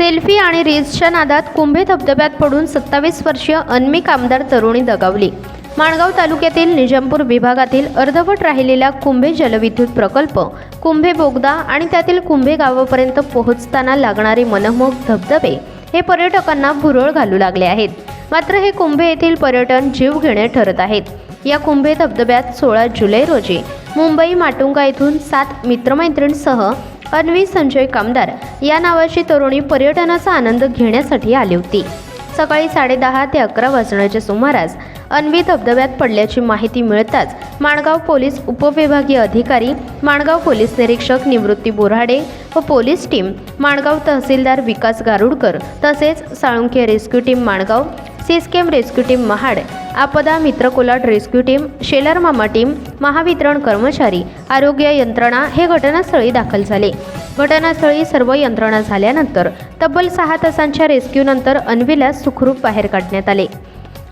Selfie आणि रील्सच्या नादात कुंभे धबधब्यात पडून सत्तावीस वर्षीय अन्मिक आमदार तरुणी दगावली. माणगाव तालुक्यातील निजामपूर विभागातील अर्धवट राहिलेला कुंभे जलविद्युत प्रकल्प कुंभे बोगदा आणि त्यातील कुंभे गावापर्यंत पोहोचताना लागणारे मनमोहक धबधबे हे पर्यटकांना भुरळ घालू लागले आहेत. मात्र हे कुंभे येथील पर्यटन जीवघेणे ठरत आहेत. या कुंभे धबधब्यात सोळा जुलै रोजी मुंबई माटुंगा येथून सात मित्रमैत्रिणींसह अन्वी संजय कामदार या नावाची तरुणी पर्यटनाचा आनंद घेण्यासाठी आली होती. सकाळी साडेदहा ते अकरा वाजण्याच्या सुमारास अन्वी धबधब्यात पडल्याची माहिती मिळताच माणगाव पोलीस उपविभागीय अधिकारी माणगाव पोलीस निरीक्षक निवृत्ती बोराडे व पोलीस टीम माणगाव तहसीलदार विकास गारुडकर तसेच Salunkhe rescue team Mangaon Siscap rescue team Mahad Aapda Mitra Kolat rescue team Shelar मामा टीम महावितरण कर्मचारी आरोग्य यंत्रणा हे घटनास्थळी दाखल झाले. घटनास्थळी सर्व यंत्रणा झाल्यानंतर तब्बल सहा तासांच्या रेस्क्यूनंतर अन्वीला सुखरूप बाहेर काढण्यात आले.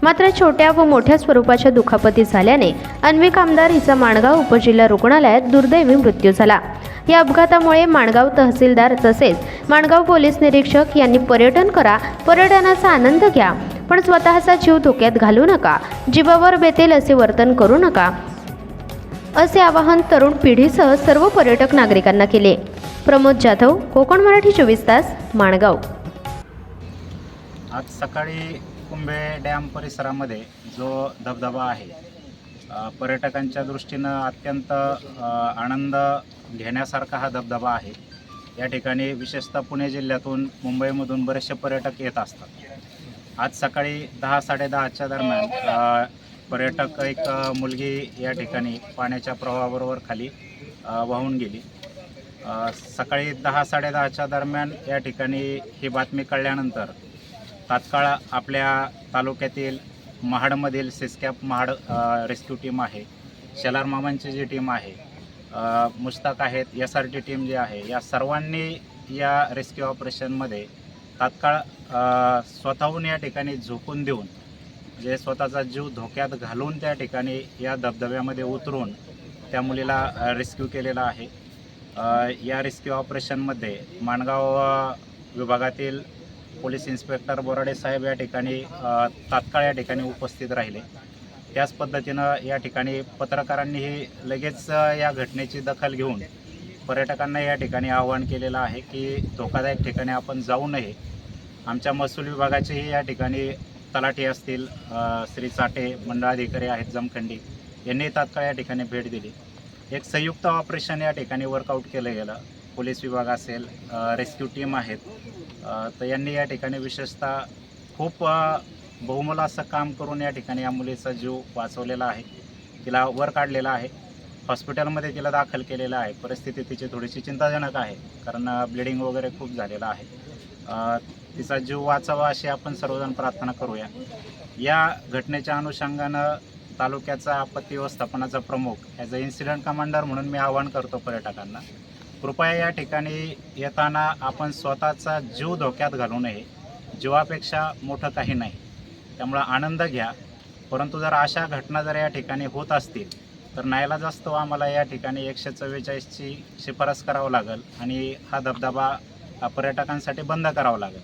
मात्र छोट्या व मोठ्या स्वरूपाच्या दुखापती झाल्याने अन्वी कामदार हिचा माणगाव उपजिल्हा रुग्णालयात दुर्दैवी मृत्यू झाला. या अपघातामुळे माणगाव तहसीलदार तसेच माणगाव पोलीस निरीक्षक यांनी पर्यटन करा पर्यटनाचा आनंद घ्या पण स्वतःचा जीव धोक्यात घालू नका. जीवावर बेतेल असे वर्तन करू नका. असे आवाहन तरुण पिढीसह सर्व पर्यटक नागरिकांना केले. प्रमोद जाधव कोकण मराठी चोवीस तास माणगाव. आज सकाळी कुंभे डॅम परिसरामध्ये जो धबधबा आहे पर्यटकांच्या दृष्टीनं अत्यंत आनंद घेण्यासारखा हा धबधबा आहे. या ठिकाणी विशेषतः पुणे जिल्ह्यातून मुंबईमधून बरेचसे पर्यटक येत असतात. आज सकाळी दहा साडेदहाच्या दरम्यान पर्यटक एक मुलगी या ठिकाणी पाण्याच्या प्रवाहाबरोबर खाली वाहून गेली. सकाळी दहा साडेदहाच्या दरम्यान या ठिकाणी ही बातमी कळल्यानंतर तात्काळ आपल्या तालुक्यातील महाडमधील सिस्कॅप महाड रेस्क्यू टीम आहे शेलार मामांची जी टीम आहे मुश्ताक आहेत एस आर टी टीम जी आहे या सर्वांनी या रेस्क्यू ऑपरेशनमध्ये तात्काळ स्वतःहून या ठिकाणी झोकून देऊन जे स्वतःचा जीव धोक्यात घालून त्या ठिकाणी या धबधब्यामध्ये उतरून त्या मुलीला रेस्क्यू केलेला आहे. या रेस्क्यू ऑपरेशनमध्ये माणगाव विभागातील पोलीस इन्स्पेक्टर बोराडे साहेब या ठिकाणी तात्काळ या ठिकाणी उपस्थित राहिले. त्याच पद्धतीनं या ठिकाणी पत्रकारांनीही लगेच या घटनेची दखल घेऊन पर्यटकांना या ठिकाणी आवाहन केलेलं आहे की धोकादायक ठिकाणी आपण जाऊ नये. आमच्या महसूल विभागाचेही या ठिकाणी तलाठी असतील श्री चाटे मंडळाधिकारी आहेत जमखंडी यांनी तात्काळ या ठिकाणी भेट दिली. एक संयुक्त ऑपरेशन या ठिकाणी वर्कआउट केलं गेलं. पोलीस विभाग असेल रेस्क्यू टीम आहेत तर यांनी या ठिकाणी विशेषतः खूप अ, बहुमोल असं काम करून या ठिकाणी या मुलीचा जीव वाचवलेला आहे. तिला वर काढलेला आहे. हॉस्पिटलमध्ये तिला दाखल केलेलं आहे. परिस्थिती तिची थोडीशी चिंताजनक आहे. कारण ब्लिडिंग वगैरे खूप झालेलं आहे. तिचा जीव वाचावा अशी आपण सर्वजण प्रार्थना करूया. या घटनेच्या अनुषंगानं तालुक्याचा आपत्ती व्यवस्थापनाचा प्रमुख ॲज अ इन्सिडेंट कमांडर म्हणून मी आवाहन करतो पर्यटकांना. कृपया या ठिकाणी येताना आपण स्वतःचा जीव धोक्यात घालू नये. जीवापेक्षा मोठं काही नाही. त्यामुळं आनंद घ्या. परंतु जर अशा घटना जर या ठिकाणी होत असतील तर नायला जास्त आम्हाला या ठिकाणी एकशे चव्वेचाळीसची शिफारस करावं लागेल आणि हा धबधबा पर्यटकांसाठी बंद करावा लागेल.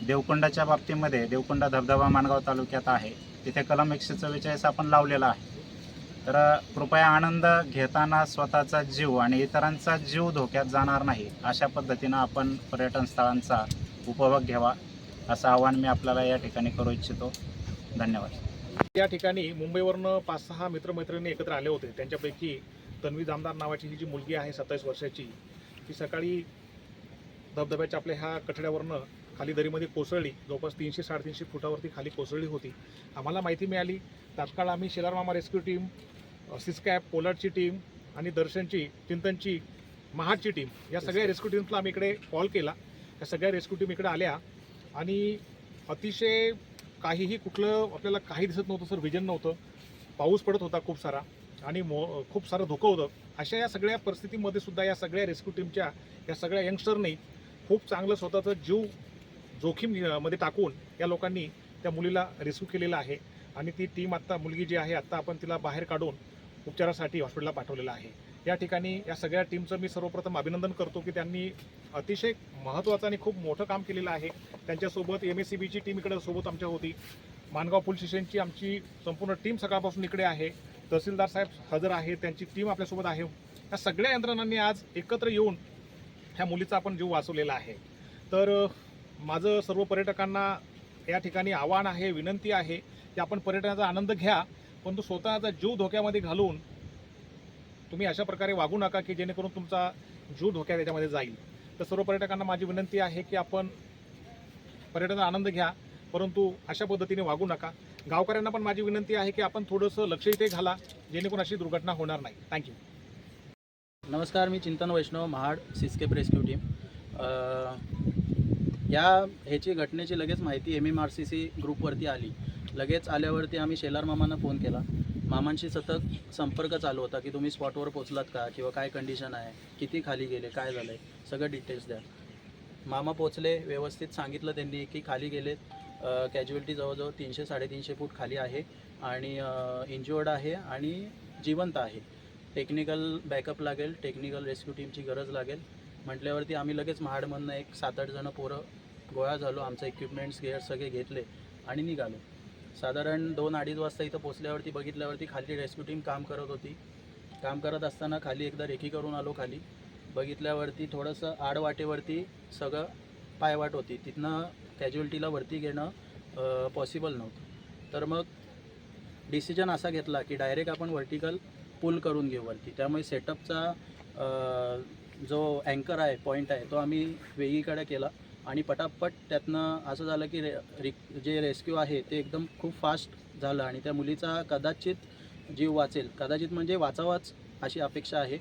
देवकुंडाच्या बाबतीमध्ये देवकुंडा धबधबा माणगाव तालुक्यात आहे. तिथे कलम एकशे चव्वेचाळीस आपण लावलेला आहे. तर कृपया आनंद घेताना स्वतःचा जीव आणि इतरांचा जीव धोक्यात जाणार नाही अशा पद्धतीनं आपण पर्यटन स्थळांचा उपभोग घ्यावा असं आवाहन मी आपल्याला या ठिकाणी करू इच्छितो. धन्यवाद. या ठिकाणी मुंबईवरनं पाच सहा मित्रमैत्रिणी एकत्र आले होते. त्यांच्यापैकी तन्वी जामदार नावाची ही जी मुलगी आहे सत्तावीस वर्षाची ती सकाळी धबधब्याच्या आपल्या ह्या कठड्यावरनं खाली दरीमध्ये कोसळली. जवळपास तीनशे साडेतीनशे फुटावरती खाली कोसळली होती. आम्हाला माहिती मिळाली तात्काळ आम्ही शेलार मामा रेस्क्यू टीम सिस्कॅप पोलार्डची टीम आणि दर्शनची चिंतनची महाडची टीम या सगळ्या रेस्क्यू टीम्सला आम्ही इकडे कॉल केला. या सगळ्या रेस्क्यू टीम इकडे आल्या आणि अतिशय काहीही कुठलं आपल्याला काही दिसत नव्हतं सर विजन नव्हतं. पाऊस पडत होता खूप सारा आणि मो खूप सारं धोकं होतं. अशा या सगळ्या परिस्थितीमध्ये सुद्धा या सगळ्या रेस्क्यू टीमच्या या सगळ्या यंगस्टरनी खूप चांगलं स्वतःचं जीव जोखीममध्ये टाकून या लोकांनी त्या मुलीला रेस्क्यू केलेला आहे आणि ती टीम आत्ता मुलगी जी आहे आत्ता आपण तिला बाहेर काढून उपचारासाठी हॉस्पिटलला पाठवलेलं आहे. या ठिकाणी या सगळ्या टीमचं मी सर्वप्रथम अभिनंदन करतो की त्यांनी अतिशय महत्त्वाचं आणि खूप मोठं काम केलेलं आहे. त्यांच्यासोबत एम एस सी बीची टीम इकडे सोबत आमच्या होती. मानगाव पोलीस स्टेशनची आमची संपूर्ण टीम सकाळपासून इकडे आहे. तहसीलदार साहेब हजर आहेत त्यांची टीम आपल्यासोबत आहे. या सगळ्या यंत्रणांनी आज एकत्र येऊन ह्या मुलीचा आपण जीव वाचवलेला आहे. तर माझं सर्व पर्यटकांना या ठिकाणी आव्हान आहे विनंती आहे की आपण पर्यटनाचा आनंद घ्या परंतु स्वतःचा जीव धोक्यामध्ये घालून तुम्ही अशा प्रकारे वागू नका की जेणेकरून तुमचा जीव धोक्यात याच्यामध्ये जाईल. तर सर्व पर्यटकांना माझी विनंती आहे की आपण पर्यटनाचा आनंद घ्या परंतु अशा पद्धतीने वागू नका. गावकऱ्यांना पण माझी विनंती आहे की आपण थोडंसं लक्ष इथे घाला जेणेकरून अशी दुर्घटना होणार नाही. थँक्यू नमस्कार मी चिंतन वैष्णव महाड सिस्केप रेस्क्यू टीम या ह्याची घटनेची लगेच माहिती M M R C C ग्रुपवरती आली. लगेच आल्यावरती आम्ही शेलार मामांना फोन केला. मामांशी सतत संपर्क चालू होता की तुम्ही स्पॉटवर पोचलात का? किंवा काय कंडिशन आहे? किती खाली गेले? काय झालं आहे सगळं डिटेल्स द्या. मामा पोचले व्यवस्थित सांगितलं त्यांनी की खाली गेलेत. कॅज्युअलिटी जवळजवळ तीनशे साडेतीनशे फूट खाली आहे. आणि इंज्युअर्ड आहे आणि जिवंत आहे. टेक्निकल बॅकअप लागेल टेक्निकल रेस्क्यू टीमची गरज लागेल. म्हटल्यावरती आम्ही लगेच महाडमधनं एक सात आठ जणं पोरं गोळा झालो. आमचं इक्विपमेंट्स गेअर सगळे घेतले आणि निघालो. साधारण दोन अडीच वाजता इथं पोचल्यावरती बघितल्यावरती खाली रेस्क्यू टीम काम करत होती. काम करत असताना खाली एकदा रेखी करून आलो खाली. बघितल्यावरती थोडंसं आडवाटेवरती सगळं पायवाट होती. तिथनं कॅज्युअल्टीला वरती घेणं पॉसिबल नव्हतं. तर मग डिसिजन असा घेतला की डायरेक्ट आपण व्हर्टिकल पुल करून घेऊ वरती. त्यामुळे सेटअपचा जो अँकर आहे पॉईंट आहे तो आम्ही वेगळीकडे केला. आणि पटापट त्यातनं असं झालं की रे रिक जे रेस्क्यू आहे ते एकदम खूप फास्ट झालं आणि त्या मुलीचा कदाचित जीव वाचेल. कदाचित म्हणजे वाचावाच अशी अपेक्षा आहे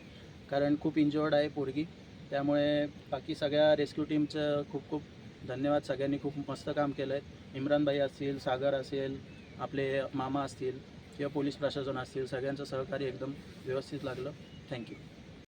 कारण खूप इंजर्ड आहे पोरगी. त्यामुळे बाकी सगळ्या रेस्क्यू टीमचं खूप खूप धन्यवाद. सगळ्यांनी खूप मस्त काम केलं आहे इम्रानबाई असतील सागर असेल आपले मामा असतील किंवा पोलीस प्रशासन असतील सगळ्यांचं सहकार्य एकदम व्यवस्थित लागलं. थँक्यू